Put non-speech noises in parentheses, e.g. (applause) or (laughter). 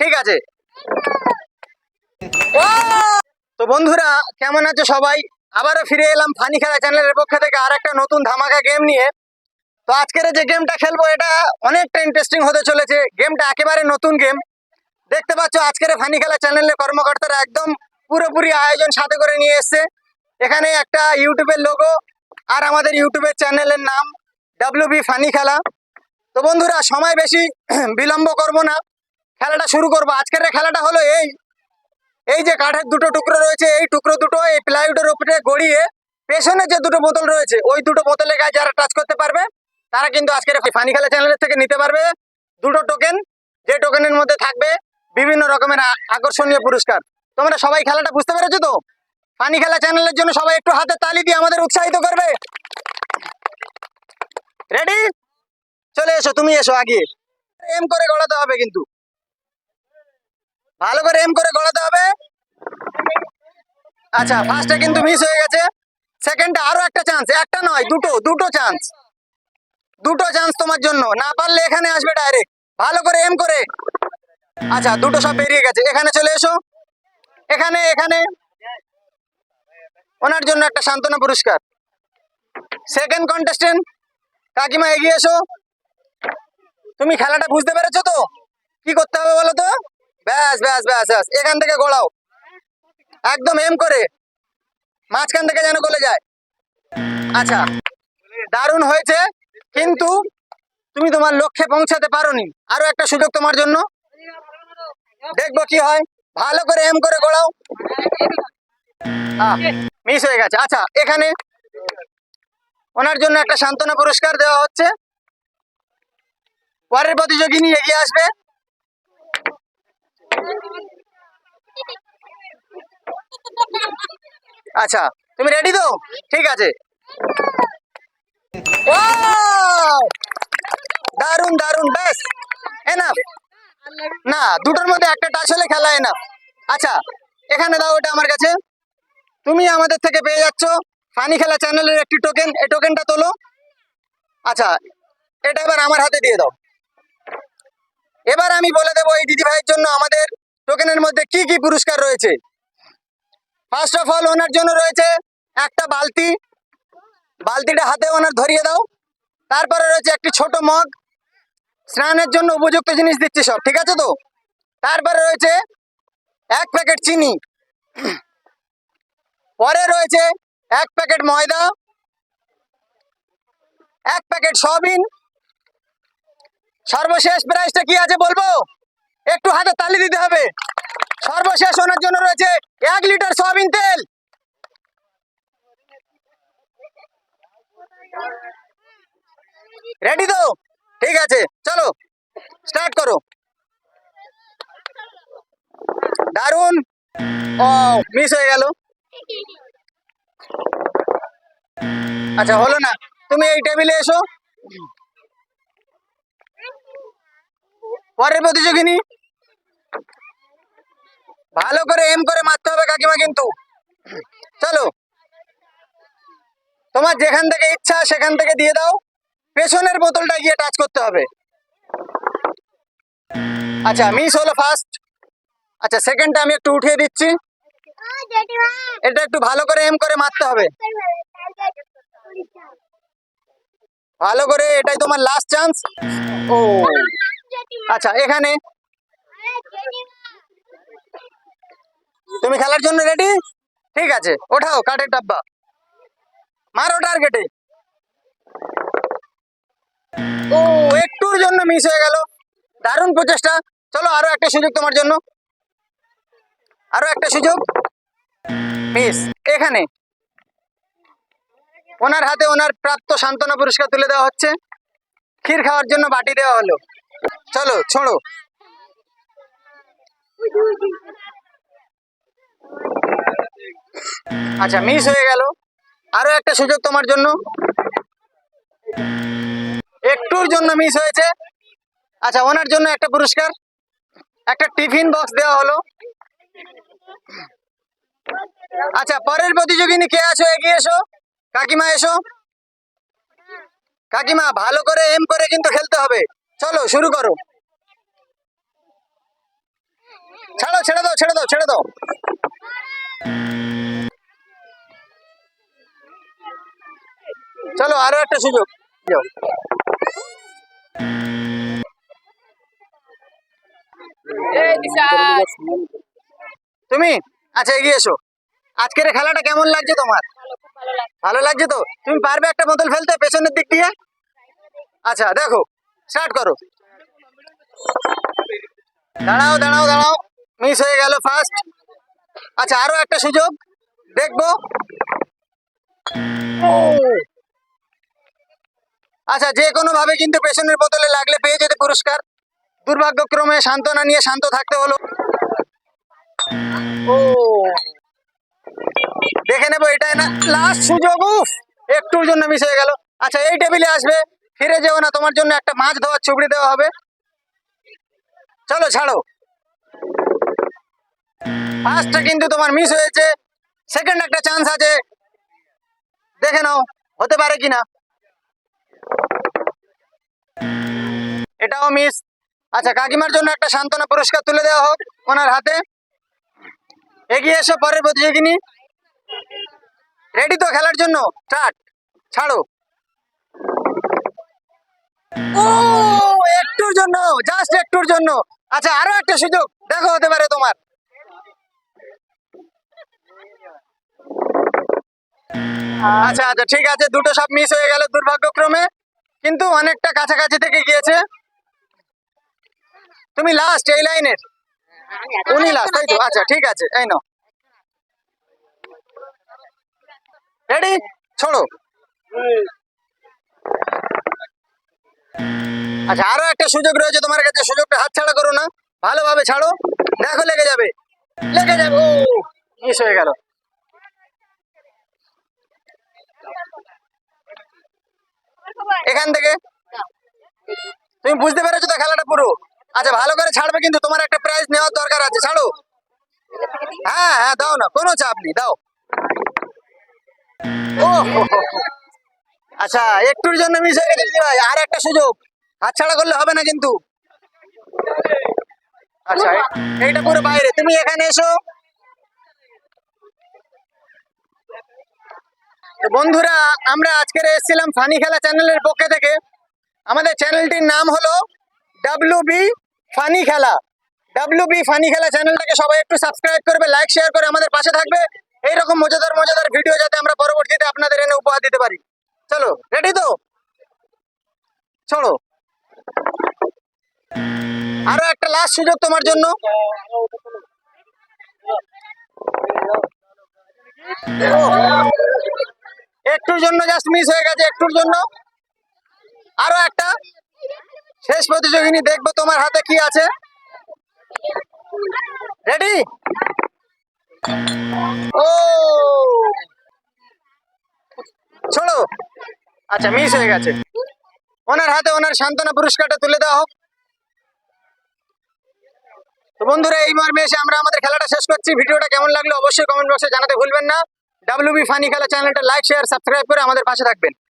ঠিক আছে। তো বন্ধুরা, কেমন আছো সবাই? আবারও ফিরে এলাম ফানি খেলা চ্যানেলের পক্ষ থেকে আর একটা নতুন ধামাকা গেম নিয়ে। তো আজকের যে গেমটা খেলব, এটা অনেকটা ইন্টারেস্টিং হতে চলেছে। গেমটা একেবারে নতুন গেম দেখতে পাচ্ছ, আজকের ফানি খেলা চ্যানেলের কর্মকর্তারা একদম পুরোপুরি আয়োজন সাথে করে নিয়ে এসছে। এখানে একটা ইউটিউবের লোগো আর আমাদের ইউটিউবের চ্যানেলের নাম ডাব্লিউ বি ফানি খেলা তো বন্ধুরা, সময় বেশি (clears throat) বিলম্ব করব না। খেলাটা শুরু করব। আজকের খেলাটা হলো এই এই যে কাঠের দুটো টুকরো রয়েছে, এই টুকরো দুটো এই প্লাইউডের উপরে গড়িয়ে পেছনে যে দুটো বোতল রয়েছে, ওই দুটো বোতলে গায়ে যারা টাচ করতে পারবে, তারা কিন্তু আজকের ফানি খেলা চ্যানেলের থেকে নিতে পারবে। দুটো টোকেন যে টোকেনের মধ্যে থাকবে বিভিন্ন রকমের আকর্ষণীয় পুরস্কার। তোমরা সবাই খেলাটা বুঝতে পেরেছ তো? ফানি খেলা চ্যানেলের জন্য সবাই একটু হাতে তালি দিয়ে আমাদের উৎসাহিত করবে। রেডি চলে এসো, তুমি এসো আগে। এম করে গড়াতে হবে কিন্তু। ভালো করে এম করে গড়াতে হবে। আচ্ছা ফার্স্টে কিন্তু মিস হয়ে গেছে। সেকেন্ডটা আরও একটা চান্স একটা নয় দুটো দুটো চান্স দুটো চান্স তোমার জন্য। না পারলে এখানে আসবে ডাইরেক্ট ভালো করে এম করে। আচ্ছা দুটো সব বেরিয়ে গেছে। এখানে চলে এসো। এখানে এখানে। ওনার জন্য একটা সান্ত্বনা পুরস্কার। সেকেন্ড কন্টেস্টেন্ট কাকিমা এগিয়ে এসো। তুমি খেলাটা বুঝতে পেরেছ তো? কি করতে হবে বলো তো? ব্যাস ব্যাস ব্যাস ব্যাস। এখান থেকে গোলাও। একদম এম করে। মাঝখান থেকে যেন গলে যায়। আচ্ছা দারুণ হয়েছে, কিন্তু তুমি তোমার লক্ষ্যে পৌঁছাতে পারোনি। আরও একটা সুযোগ তোমার জন্য। দেখব কি হয়। ভালো করে এম করে গোড়াও মিস হয়ে গেছে। আচ্ছা এখানে ওনার জন্য একটা সান্ত্বনা পুরস্কার দেওয়া হচ্ছে। পরের প্রতিযোগিনী এগিয়ে আসবে। আচ্ছা তুমি রেডি তো? ঠিক আছে! দারুণ দারুণ বেশ এনাফ না, দুটোর মধ্যে একটা টাচ হলে খেলা এনাফ আচ্ছা এখানে দাও এটা আমার কাছে। তুমি আমাদের থেকে পেয়ে যাচ্ছ ফানি খেলা চ্যানেলের একটি টোকেন এই টোকেনটা তোলো। আচ্ছা এটা এবার আমার হাতে দিয়ে দাও। এবার আমি বলে দেবো এই দিদি ভাইয়ের জন্য আমাদের টোকেনের মধ্যে কি কি পুরস্কার রয়েছে। ফার্স্ট অফ অল ওনার জন্য রয়েছে একটা বালতি। বালতিটা হাতে ওনার ধরিয়ে দাও। তারপরে রয়েছে একটি ছোট মগ। স্নানের জন্য উপযুক্ত জিনিস দিচ্ছি সব, ঠিক আছে তো? তারপরে রয়েছে এক প্যাকেট চিনি। পরে রয়েছে এক প্যাকেট ময়দা। এক প্যাকেট সয়াবিন। সর্বশেষ প্রাইসটা কি আছে বলব? একটু হাতে তালি দিতে হবে। সর্বশেষ ওনার জন্য রয়েছে এক লিটার সয়াবিন তেল। রেডি তো? ঠিক আছে, চলো স্টার্ট করো। দারুণ ও মিস হয়ে গেল। আচ্ছা হলো না। তুমি এই টেবিলে এসো। পরের প্রতিযোগিনী। ভালো করে এম করে মারতে হবে কাকিমা কিন্তু। চলো। তোমার যেখান থেকে ইচ্ছা সেখান থেকে দিয়ে দাও। পেছনের বোতলটা গিয়ে টাচ করতে হবে। আচ্ছা মিস হলো ফার্স্ট আচ্ছা সেকেন্ডটা আমি একটু উঠিয়ে দিচ্ছি। এটা একটু ভালো করে এম করে মারতে হবে। ভালো করে এটাই তোমার লাস্ট চান্স ও। আচ্ছা এখানে। তুমি খেলার জন্য রেডি ঠিক আছে ওঠাও কাঠের ডাব্বা। মারো টার্গেটে ও একটুর জন্য মিস হয়ে গেল। দারুণ প্রচেষ্টা। চলো আরও একটা সুযোগ তোমার জন্য। আরও একটা সুযোগ। মিস এখানে। ওনার হাতে ওনার প্রাপ্ত সান্ত্বনা পুরস্কার তুলে দেওয়া হচ্ছে। ক্ষীর খাওয়ার জন্য বাটি দেওয়া হলো। চলো, ছোড়ো। আচ্ছা মিস হয়ে গেল। আরও একটা সুযোগ তোমার জন্য। একটুর জন্য মিস হয়েছে। আচ্ছা ওনার জন্য একটা পুরস্কার। একটা টিফিন বক্স দেওয়া হলো। আচ্ছা পরের প্রতিযোগিনী কে আছো? এগিয়ে এসো। কাকিমা এসো। কাকিমা, ভালো করে এম করে কিন্তু খেলতে হবে। চলো শুরু করো। ছাড়ো ছেড়ে দাও ছেড়ে দাও ছেড়ে দাও। চলো আরও একটা সুযোগ যাও। তুমি? আচ্ছা এগিয়ে এসো। আজকের খেলাটা কেমন লাগছে তোমার? ভালো লাগছে তো? তুমি পারবে একটা বোতল ফেলতে পেছনের দিক দিয়ে? আচ্ছা দেখো স্টার্ট করো। দাঁড়াও দাঁড়াও দাঁড়াও। মিস হয়ে গেল ফার্স্ট আচ্ছা আরও একটা সুযোগ। দেখব। আচ্ছা যে কোনো ভাবে কিন্তু পেছনের বোতলে লাগলে পেয়ে যেতে পুরস্কার। দুর্ভাগ্যক্রমে সান্ত্বনা নিয়ে শান্ত থাকতে হলো। ও। দেখে নেব, এটাই না। লাস্ট সুযোগ, উফ! একটুর জন্য মিস হয়ে গেল। আচ্ছা এই টেবিলে আসবে। ফিরে যেও না, তোমার জন্য একটা মাছ ধোয়ার চুবড়ি দেওয়া হবে। চলো, ছাড়ো। ফার্স্টটা কিন্তু তোমার মিস হয়েছে। সেকেন্ড একটা চান্স আছে। দেখে নাও, হতে পারে কিনা। এটাও মিস আচ্ছা কাকিমার জন্য একটা সান্ত্বনা পুরস্কার তুলে দেওয়া হোক ওনার হাতে। এগিয়ে এসো, পরের প্রতিযোগিনী। রেডি তো খেলার জন্য? স্টার্ট ছাড়ো। ও একটুর জন্য জাস্ট একটুর জন্য। আচ্ছা আরও একটা সুযোগ দেখো হতে পারে তোমার। আচ্ছা আচ্ছা ঠিক আছে দুটো সব মিস হয়ে গেল দুর্ভাগ্যক্রমে কিন্তু অনেকটা কাছাকাছি থেকে গিয়েছে। তুমি লাস্ট এই লাইনের উনি লাস্ট তাই তো? আচ্ছা ঠিক আছে এই নাও। রেডি ছোড়ো। আচ্ছা আরও একটা সুযোগ রয়েছে তোমার কাছে। সুযোগটা হাতছাড়া করো না। ভালোভাবে ছাড়ো। দেখো, লেগে যাবে। লেগে যাবে। মিস হয়ে গেল। এখান থেকে। তুমি বুঝতে পেরেছ তো খেলাটা পুরো? আচ্ছা ভালো করে ছাড়বে কিন্তু তোমার একটা প্রাইজ নেওয়ার দরকার আছে। ছাড়ো। হ্যাঁ হ্যাঁ দাও না। কোনো চাপ নেই, দাও। ও। আচ্ছা একটুর জন্য মিস হয়ে ভাই, আর একটা সুযোগ। হাতছাড়া করলে হবে না কিন্তু। আচ্ছা এইটা পুরো বাইরে। তুমি এখানে এসো। বন্ধুরা, আমরা আজকের এসেছিলাম ফানি খেলা চ্যানেলের পক্ষে থেকে। আমাদের চ্যানেলটির নাম হলো ডাব্লিউ বি ফানি খেলা। ডাব্লিউ বি ফানি খেলা চ্যানেলটাকে সবাই একটু সাবস্ক্রাইব করবে লাইক শেয়ার করে আমাদের পাশে থাকবে। এইরকম মজাদার মজাদার ভিডিও যাতে আমরা পরবর্তীতে আপনাদের এনে উপহার দিতে পারি চলো রেডি তো চলো। আরও একটা লাস্ট সুযোগ তোমার জন্য। একটুর জন্য জাস্ট মিস হয়ে গেছে একটুর জন্য। আরও একটা। শেষ প্রতিযোগিনী দেখব তোমার হাতে কি আছে। রেডি ও। ছোড়ো আচ্ছা মিস হয়ে গেছে। ওনার হাতে ওনার সান্ত্বনা পুরস্কারটা তুলে দেওয়া হোক। তো বন্ধুরা, এই মর্মে এসে আমরা আমাদের খেলাটা শেষ করছি। ভিডিওটা কেমন লাগল অবশ্যই কমেন্ট বক্সে জানাতে ভুলবেন না। ডাব্লিউবি ফানি খেলা চ্যানেলটা লাইক শেয়ার সাবস্ক্রাইব করে আমাদের পাশে থাকবেন।